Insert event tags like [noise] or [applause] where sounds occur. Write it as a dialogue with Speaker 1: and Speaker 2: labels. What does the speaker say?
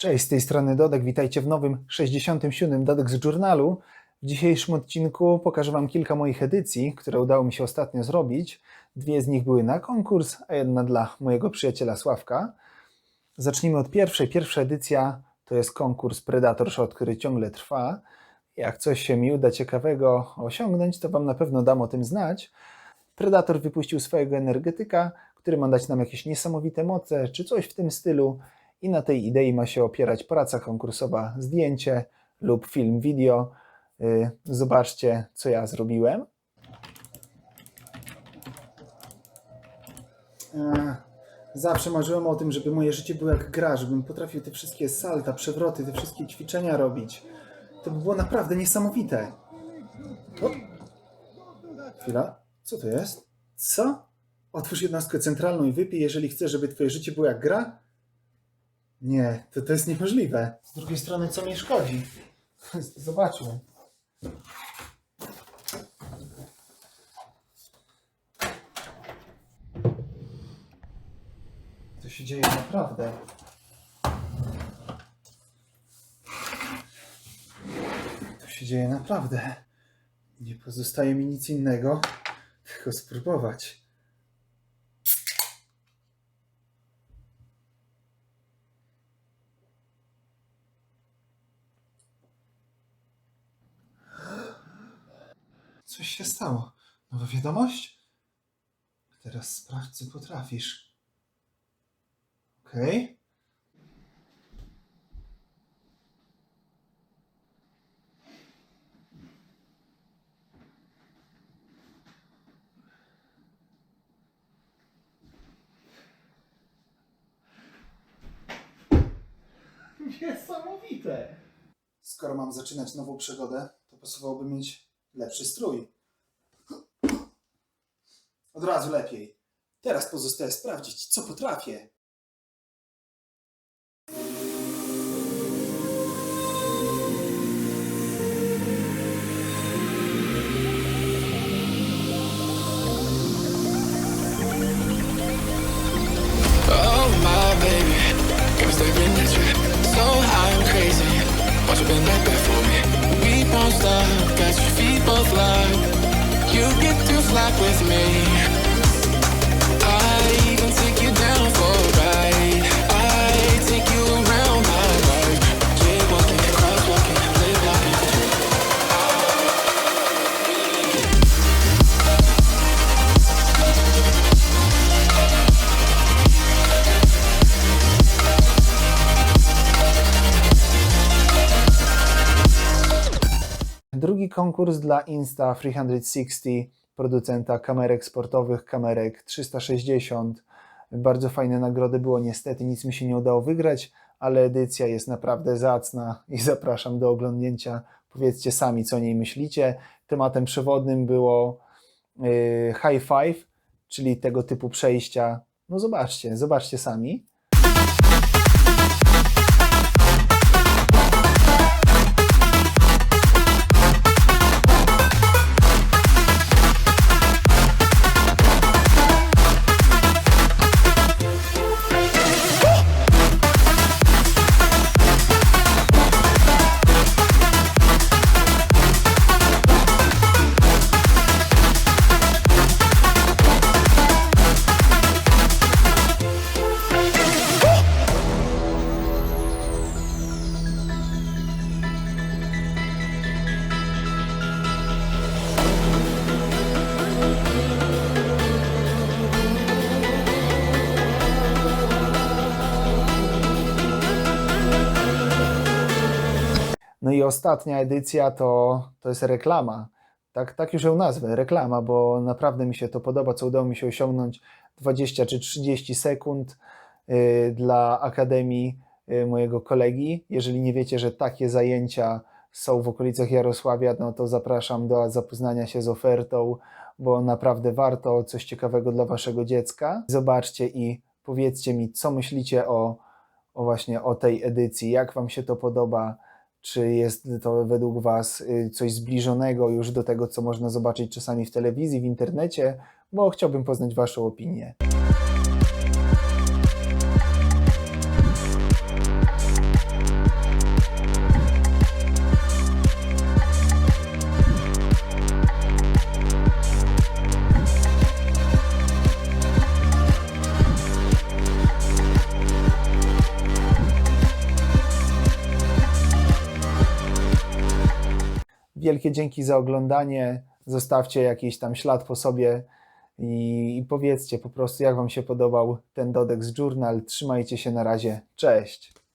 Speaker 1: Cześć, z tej strony Dodek, witajcie w nowym 67 Dodek z Journalu. W dzisiejszym odcinku pokażę Wam kilka moich edycji, które udało mi się ostatnio zrobić. Dwie z nich były na konkurs, a jedna dla mojego przyjaciela Sławka. Zacznijmy od pierwszej. Pierwsza edycja to jest konkurs Predator Shot, który ciągle trwa. Jak coś się mi uda ciekawego osiągnąć, to Wam na pewno dam o tym znać. Predator wypuścił swojego energetyka, który ma dać nam jakieś niesamowite moce, czy coś w tym stylu. I na tej idei ma się opierać praca konkursowa, zdjęcie lub film wideo. Yy, Zobaczcie, co ja zrobiłem. Zawsze marzyłem o tym, żeby moje życie było jak gra, żebym potrafił te wszystkie salta, przewroty, te wszystkie ćwiczenia robić. To by było naprawdę niesamowite. O! Chwila, co to jest? Co? Otwórz jednostkę centralną i wypij, jeżeli chcesz, żeby twoje życie było jak gra? Nie, to, to jest niemożliwe. Z drugiej strony, co mi szkodzi? [laughs] Zobaczmy. To się dzieje naprawdę. To się dzieje naprawdę. Nie pozostaje mi nic innego, tylko spróbować. Coś się stało. Nowa wiadomość? Teraz sprawdź, co potrafisz. Okej. Niesamowite! Skoro mam zaczynać nową przygodę, to pasowałoby mieć lepszy strój. Od razu lepiej. Teraz pozostaje sprawdzić, co potrafię.
Speaker 2: Oh you you stop, got your locked. You get to fly with me.
Speaker 1: Konkurs dla Insta 360, producenta kamerek sportowych, kamerek 360. Bardzo fajne nagrody było, niestety nic mi się nie udało wygrać, ale edycja jest naprawdę zacna i [laughs] zapraszam do oglądnięcia. Powiedzcie sami, co o niej myślicie. Tematem przewodnim było yy, high five, czyli tego typu przejścia. No zobaczcie, zobaczcie sami. I ostatnia edycja to, to jest reklama. Tak, tak już ją nazwę, reklama, bo naprawdę mi się to podoba, co udało mi się osiągnąć 20 czy 30 sekund y, dla Akademii y, mojego kolegi. Jeżeli nie wiecie, że takie zajęcia są w okolicach Jarosławia, no to zapraszam do zapoznania się z ofertą, bo naprawdę warto coś ciekawego dla waszego dziecka. Zobaczcie i powiedzcie mi, co myślicie o, o właśnie o tej edycji, jak wam się to podoba, czy jest to według Was y, coś zbliżonego już do tego, co można zobaczyć czasami w telewizji, w internecie, bo chciałbym poznać Waszą opinię. Wielkie dzięki za oglądanie. Zostawcie jakiś tam ślad po sobie i, i powiedzcie po prostu, jak Wam się podobał ten Dodex Journal. Trzymajcie się na razie. Cześć.